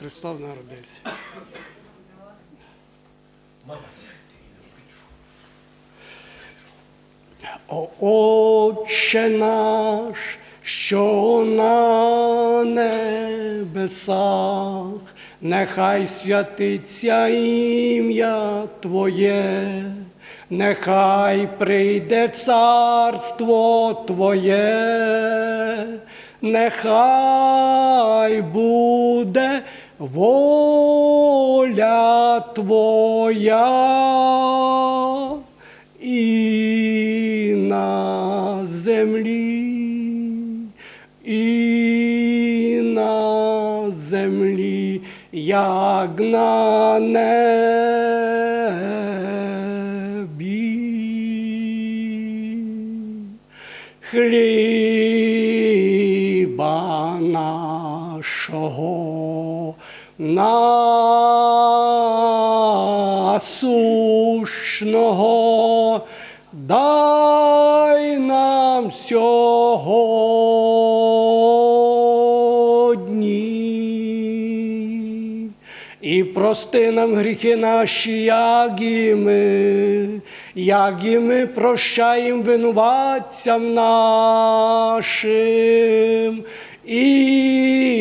Христос народився. О, Отче наш, що на небесах, нехай святиться ім'я Твоє, нехай прийде царство Твоє, нехай буде воля Твоя і на землі, і на землі, як на небі. Хліба нашого насущного дай нам сьогодні. І прости нам гріхи наші, як і ми, як і ми прощаємо винуватцям нашим, і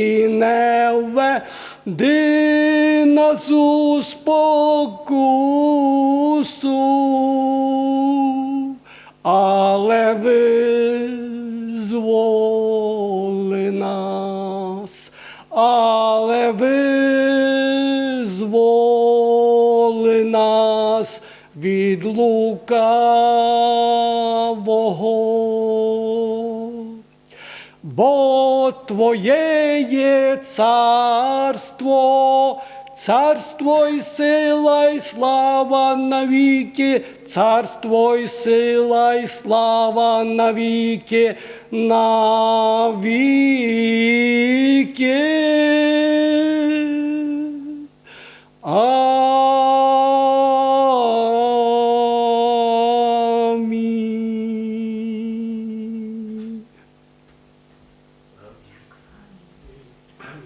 введи нас у спокусу, але визволи нас, але визволи нас від лукавого. Бо Твоє є царство, царство і сила, і слава навіки, царство і сила, і слава навіки, навіки.